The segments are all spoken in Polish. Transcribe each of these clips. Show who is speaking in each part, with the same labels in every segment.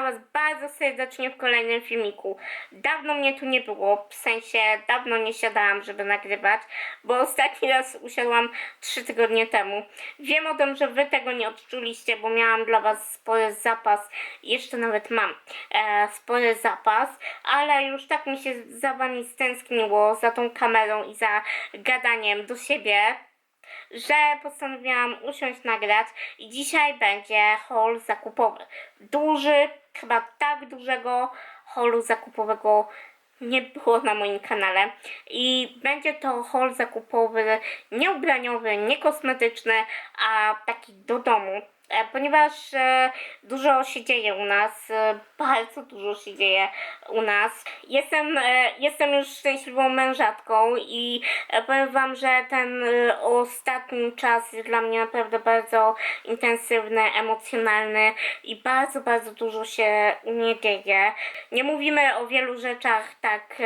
Speaker 1: Witam Was bardzo serdecznie w kolejnym filmiku. Dawno mnie tu nie było, w sensie dawno nie siadałam, żeby nagrywać, bo ostatni raz usiadłam 3 tygodnie temu. Wiem o tym, że Wy tego nie odczuliście, bo miałam dla Was spory zapas, jeszcze nawet mam e, spory zapas, ale już tak mi się za Wami stęskniło, za tą kamerą i za gadaniem do siebie, że postanowiłam usiąść nagrać i dzisiaj będzie haul zakupowy. Duży, chyba tak dużego haulu zakupowego nie było na moim kanale i będzie to haul zakupowy nie ubraniowy, nie kosmetyczny, a taki do domu. E, Ponieważ e, dużo się dzieje u nas, e, bardzo dużo się dzieje u nas. Jestem, jestem już szczęśliwą mężatką i powiem Wam, że ten ostatni czas jest dla mnie naprawdę bardzo intensywny, emocjonalny i bardzo, bardzo dużo się u mnie dzieje. Nie mówimy o wielu rzeczach tak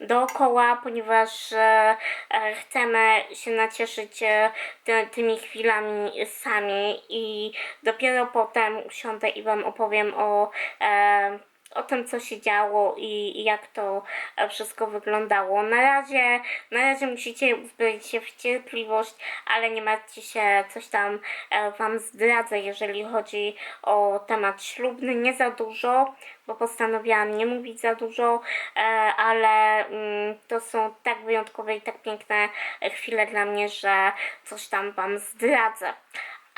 Speaker 1: dookoła, ponieważ chcemy się nacieszyć ty, tymi chwilami sami i dopiero potem usiądę i Wam opowiem o, e, o tym, co się działo i, i jak to e, wszystko wyglądało. Na razie, na razie musicie uzbroić się w cierpliwość, ale nie martwcie się, coś tam e, Wam zdradzę, jeżeli chodzi o temat ślubny. Nie za dużo, bo postanowiłam nie mówić za dużo, e, ale mm, to są tak wyjątkowe i tak piękne chwile dla mnie, że coś tam Wam zdradzę.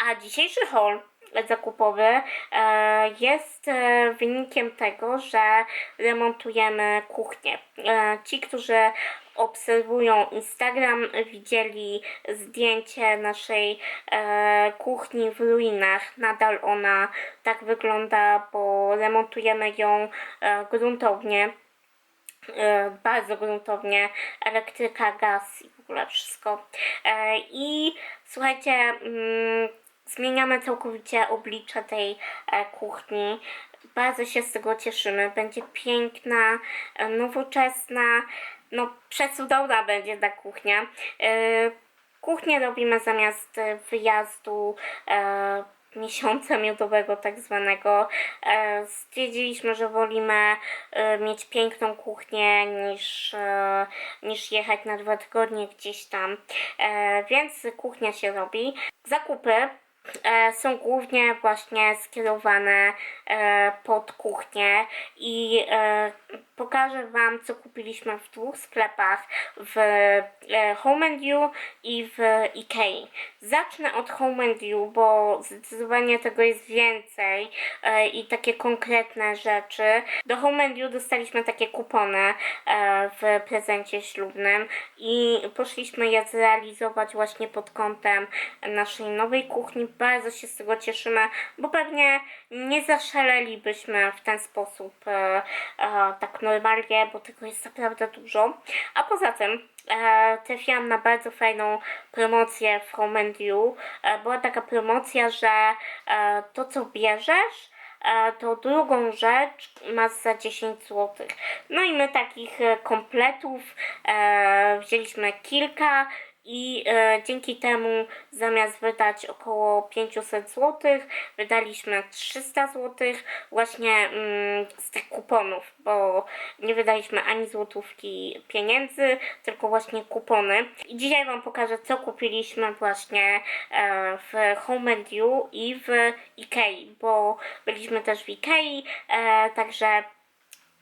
Speaker 1: A dzisiejszy haul zakupowy e, jest e, wynikiem tego, że remontujemy kuchnię. E, ci, którzy obserwują Instagram, widzieli zdjęcie naszej kuchni w ruinach. Nadal ona tak wygląda, bo remontujemy ją gruntownie bardzo gruntownie, elektryka, gaz i w ogóle wszystko. I słuchajcie, mm, zmieniamy całkowicie oblicze tej e, kuchni. Bardzo się z tego cieszymy. Będzie piękna, e, nowoczesna, no przecudowna będzie ta kuchnia. E, Kuchnię robimy zamiast wyjazdu miesiąca miodowego tak zwanego. Stwierdziliśmy, że wolimy mieć piękną kuchnię niż, niż jechać na dwa tygodnie gdzieś tam. Więc kuchnia się robi. Zakupy są głównie właśnie skierowane e, pod kuchnię i e, pokażę Wam, co kupiliśmy w dwóch sklepach, w e, Home and You i w Ikei. Zacznę od Home and You, bo zdecydowanie tego jest więcej e, i takie konkretne rzeczy. Do Home and You dostaliśmy takie kupony e, w prezencie ślubnym i poszliśmy je zrealizować właśnie pod kątem naszej nowej kuchni. Bardzo się z tego cieszymy, bo pewnie nie zaszalelibyśmy w ten sposób tak normalnie, bo tego jest naprawdę dużo. A poza tym e, trafiłam na bardzo fajną promocję Home and You. E, była taka promocja, że e, to co bierzesz, e, to drugą rzecz masz za 10 zł. No i my takich e, kompletów e, wzięliśmy kilka i e, dzięki temu zamiast wydać około 500 zł, wydaliśmy 300 zł właśnie mm, z tych kuponów, bo nie wydaliśmy ani złotówki pieniędzy, tylko właśnie kupony. I dzisiaj Wam pokażę, co kupiliśmy właśnie e, w Home and You i w Ikei, bo byliśmy też w Ikei, e, także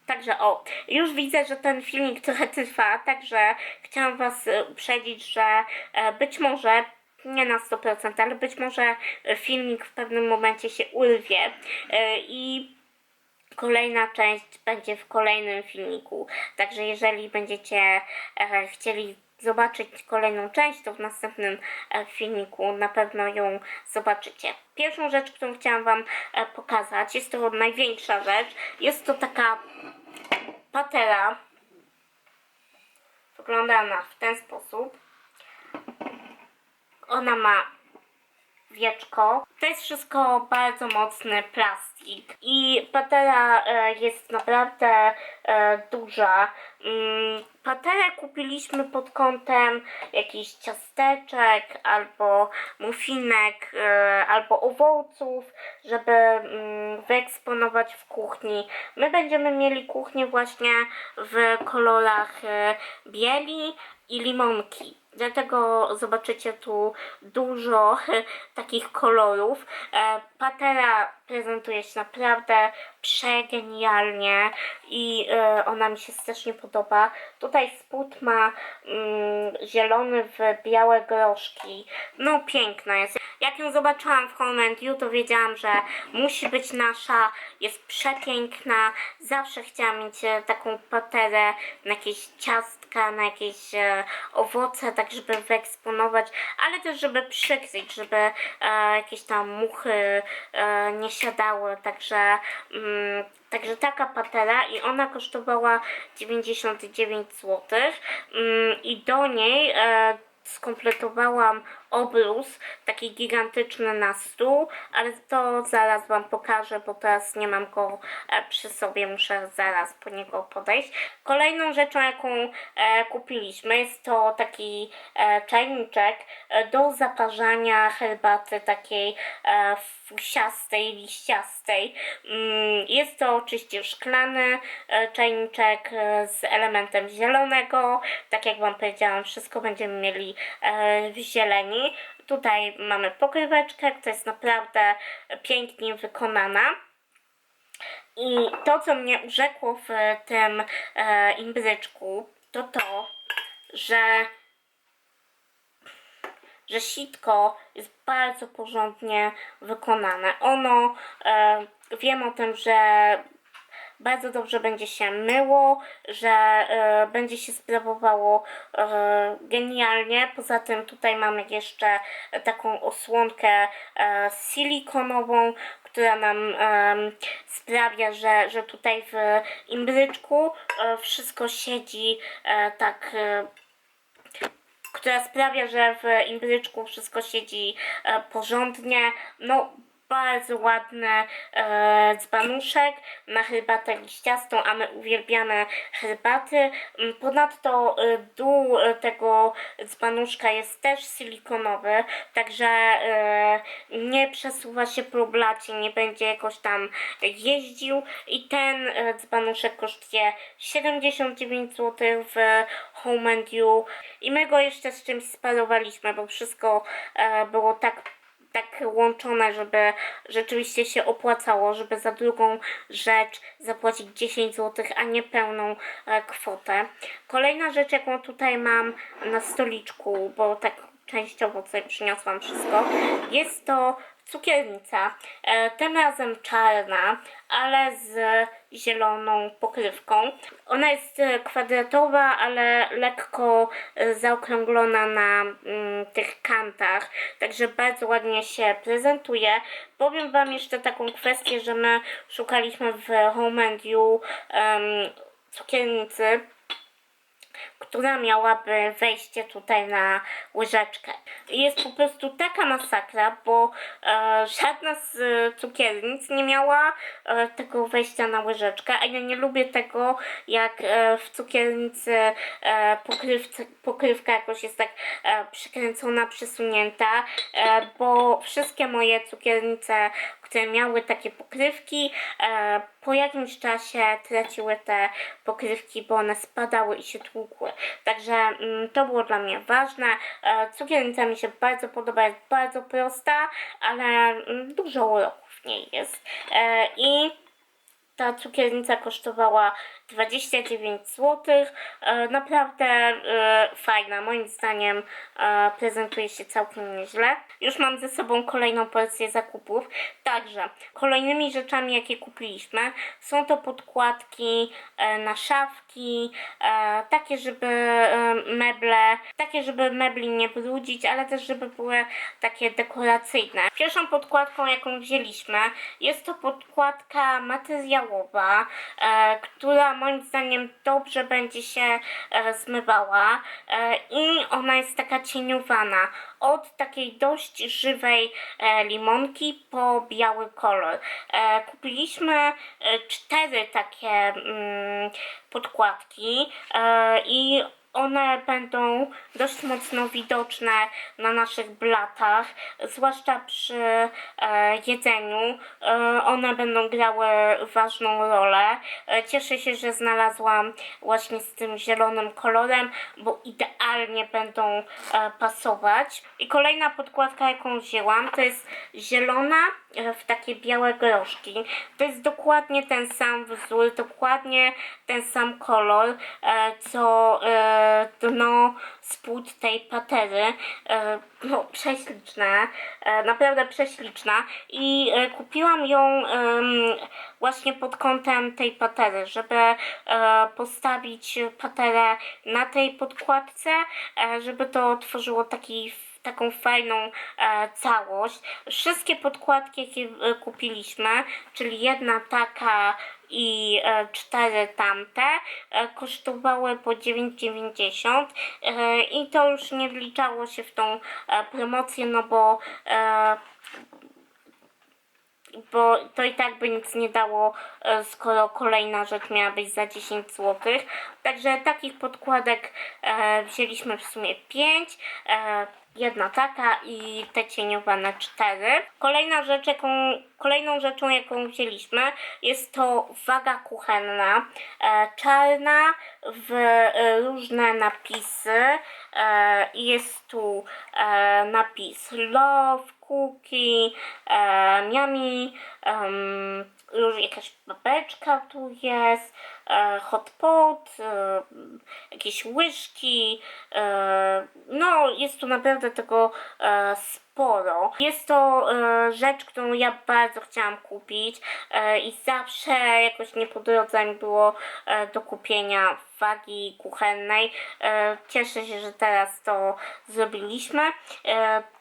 Speaker 1: Także o, już widzę, że ten filmik trochę trwa, także chciałam Was e, uprzedzić, że e, być może, nie na 100%, ale być może e, filmik w pewnym momencie się urwie e, i kolejna część będzie w kolejnym filmiku. Także jeżeli będziecie chcieli zobaczyć kolejną część, to w następnym filmiku na pewno ją zobaczycie. Pierwszą rzecz, którą chciałam Wam pokazać, jest to największa rzecz. Jest to taka patera. Wygląda ona w ten sposób. Ona ma wieczko. To jest wszystko bardzo mocny plastik i patera e, jest naprawdę e, duża. Mm, paterę kupiliśmy pod kątem jakichś ciasteczek albo muffinek, e, albo owoców, żeby mm, wyeksponować w kuchni. My będziemy mieli kuchnię właśnie w kolorach bieli i limonki. Dlatego zobaczycie tu dużo takich kolorów. E, Patera prezentuje się naprawdę przegenialnie i e, ona mi się strasznie podoba. Tutaj spód ma mm, zielony w białe groszki. No piękna jest. Jak ją zobaczyłam w Home You, to wiedziałam, że musi być nasza. Jest przepiękna. Zawsze chciałam mieć e, taką paterę na jakieś ciastka, na jakieś owoce, tak żeby wyeksponować, ale też żeby przykryć, żeby e, jakieś tam muchy e, nie siadały, także mm, Także taka patera i ona kosztowała 99 zł mm, i do niej e, skompletowałam obrus, taki gigantyczny na stół, ale to zaraz Wam pokażę, bo teraz nie mam go e, przy sobie, muszę zaraz po niego podejść. Kolejną rzeczą, jaką e, kupiliśmy, jest to taki e, czajniczek do zaparzania herbaty takiej fusiastej, liściastej. Mm, Jest to oczywiście szklany czajniczek z elementem zielonego. Tak jak Wam powiedziałam, wszystko będziemy mieli w zieleni. Tutaj mamy pokryweczkę, która jest naprawdę pięknie wykonana. I to, co mnie urzekło w tym e, imbryczku, to to, że że sitko jest bardzo porządnie wykonane. Ono, e, wiem o tym, że bardzo dobrze będzie się myło, że e, będzie się sprawowało e, genialnie. Poza tym tutaj mamy jeszcze taką osłonkę e, silikonową, która nam sprawia, że, że tutaj w imbryczku wszystko siedzi tak która sprawia, że w imbryczku wszystko siedzi porządnie. No, bardzo ładny e, dzbanuszek na herbatę liściastą, a my uwielbiamy herbaty. Mm, Ponadto e, dół e, tego dzbanuszka jest też silikonowy, także e, nie przesuwa się po blacie, nie będzie jakoś tam jeździł i ten e, dzbanuszek kosztuje 79 zł w Home and You i my go jeszcze z czymś sparowaliśmy, bo wszystko e, było tak tak łączone, żeby rzeczywiście się opłacało, żeby za drugą rzecz zapłacić 10 zł, a nie pełną e, kwotę. Kolejna rzecz, jaką tutaj mam na stoliczku, bo tak częściowo tutaj przyniosłam wszystko, jest to cukiernica. E, tym razem czarna, ale z zieloną pokrywką. Ona jest e, kwadratowa, ale lekko e, zaokrąglona na mm, tych kantach, także bardzo ładnie się prezentuje. Powiem Wam jeszcze taką kwestię, że my szukaliśmy w Home and You em, cukiernicy, która miałaby wejście tutaj na łyżeczkę. Jest po prostu taka masakra, bo e, żadna z e, cukiernic nie miała e, tego wejścia na łyżeczkę, a ja nie lubię tego, jak e, w cukiernicy e, pokrywce, pokrywka jakoś jest tak e, przykręcona, przesunięta, e, bo wszystkie moje cukiernice, które miały takie pokrywki, e, po jakimś czasie traciły te pokrywki, bo one spadały i się tłukły. Także mm, to było dla mnie ważne. E, cukiernica mi się bardzo podoba, jest bardzo prosta, ale mm, dużo uroku w niej jest. E, I ta cukiernica kosztowała 29 zł. E, naprawdę e, fajna, moim zdaniem e, prezentuje się całkiem nieźle. Już mam ze sobą kolejną porcję zakupów. Także kolejnymi rzeczami, jakie kupiliśmy, są to podkładki na szafki, takie, żeby meble, takie, żeby mebli nie brudzić, ale też, żeby były takie dekoracyjne. Pierwszą podkładką, jaką wzięliśmy, jest to podkładka e, która moim zdaniem dobrze będzie się e, zmywała e, i ona jest taka cieniowana od takiej dość żywej e, limonki po biały kolor. Kupiliśmy cztery takie mm, podkładki i one będą dość mocno widoczne na naszych blatach, zwłaszcza przy e, jedzeniu. E, one będą grały ważną rolę. E, cieszę się, że znalazłam właśnie z tym zielonym kolorem, bo idealnie będą pasować. I kolejna podkładka, jaką wzięłam, to jest zielona w takie białe groszki. To jest dokładnie ten sam wzór, dokładnie ten sam kolor, co dno spód tej patery. E, no, prześliczne, e, naprawdę prześliczna. I e, kupiłam ją właśnie pod kątem tej patery, żeby postawić paterę na tej podkładce, żeby to tworzyło taki taką fajną e, całość. Wszystkie podkładki, jakie e, kupiliśmy, czyli jedna taka i e, cztery tamte, e, kosztowały po 9,90 e, i to już nie wliczało się w tą promocję, no bo bo to i tak by nic nie dało, skoro kolejna rzecz miała być za 10 zł. Także takich podkładek wzięliśmy w sumie 5. Jedna taka i te cieniowane 4. Kolejna rzecz, jaką, kolejną rzeczą, jaką wzięliśmy, jest to waga kuchenna. E, czarna w e, różne napisy. E, jest tu e, napis love, cookie, e, miami, już jakaś babeczka tu jest, e, hot pot, e, jakieś łyżki, e, no jest tu naprawdę tego e, sporo. Jest to e, rzecz, którą ja bardzo chciałam kupić i zawsze jakoś nie po drodze mi było do kupienia wagi kuchennej. Cieszę się, że teraz to zrobiliśmy.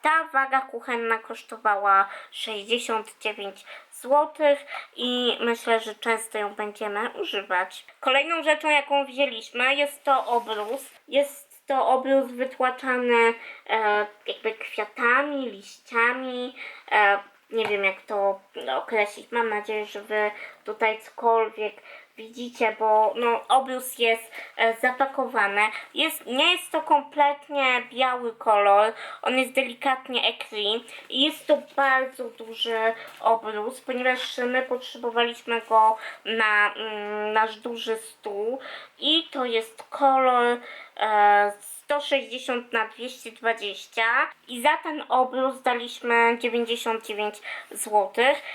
Speaker 1: Ta waga kuchenna kosztowała 69 zł i myślę, że często ją będziemy używać. Kolejną rzeczą, jaką wzięliśmy, jest to obrus. Jest to obrus wytłaczany e, jakby kwiatami, liściami. E, nie wiem jak to określić. Mam nadzieję, że wy tutaj cokolwiek widzicie, bo no, obrus jest e, zapakowany. Jest, nie jest to kompletnie biały kolor, on jest delikatnie ekri i jest to bardzo duży obrus, ponieważ my potrzebowaliśmy go na mm, nasz duży stół. I to jest kolor e, 160 na 220 i za ten obrus daliśmy 99 zł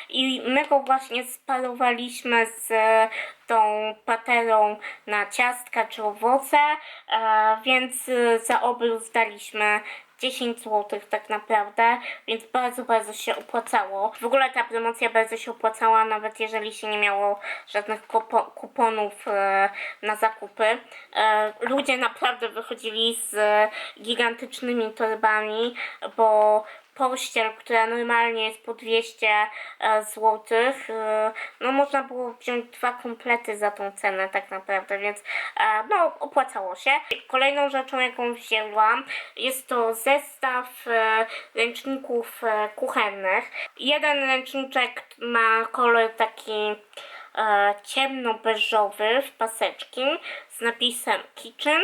Speaker 1: i my go właśnie sparowaliśmy z tą paterą na ciastka czy owoce, e, więc e, za obrus daliśmy 10 zł tak naprawdę, więc bardzo, bardzo się opłacało. W ogóle ta promocja bardzo się opłacała, nawet jeżeli się nie miało żadnych kupo- kuponów e, na zakupy. E, ludzie naprawdę wychodzili z gigantycznymi torbami, bo pościel, która normalnie jest po 200 zł, no można było wziąć dwa komplety za tą cenę tak naprawdę, więc e, no opłacało się. Kolejną rzeczą, jaką wzięłam, jest to zestaw e, ręczników e, kuchennych. Jeden ręczniczek ma kolor taki e, ciemno-beżowy w paseczki z napisem Kitchen,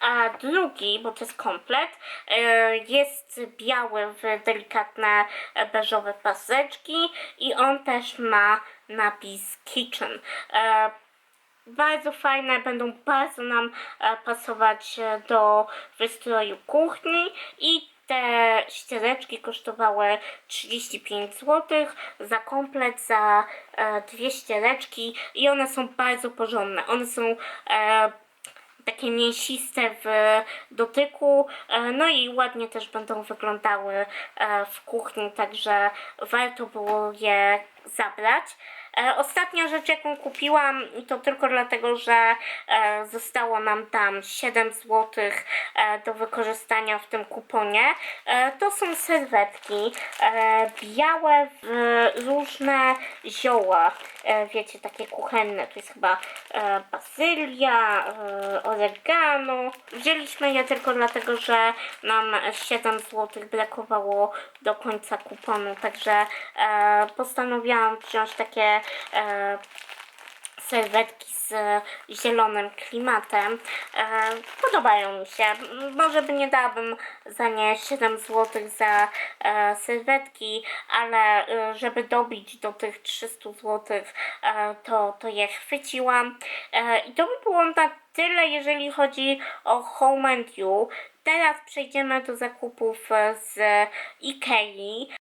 Speaker 1: a drugi, bo to jest komplet, e, jest biały w delikatne e, beżowe paseczki i on też ma napis Kitchen. E, bardzo fajne, będą bardzo nam e, pasować e, do wystroju kuchni i te ściereczki kosztowały 35 zł za komplet, za e, dwie ściereczki i one są bardzo porządne. One są e, takie mięsiste w dotyku, e, no i ładnie też będą wyglądały e, w kuchni, także warto było je zabrać. E, ostatnia rzecz, jaką kupiłam, to tylko dlatego, że e, zostało nam tam 7 zł e, do wykorzystania w tym kuponie, to są serwetki białe w różne zioła. Wiecie, takie kuchenne. To jest chyba bazylia, oregano. Wzięliśmy je tylko dlatego, że nam 7 zł brakowało do końca kuponu, także postanowiłam wziąć takie e, serwetki z zielonym klimatem. E, podobają mi się. Może by nie dałabym za nie 7 zł za e, serwetki, ale e, żeby dobić do tych 300 zł, e, to, to je chwyciłam. E, I to by było na tyle, jeżeli chodzi o Home and You. Teraz przejdziemy do zakupów e, z Ikei.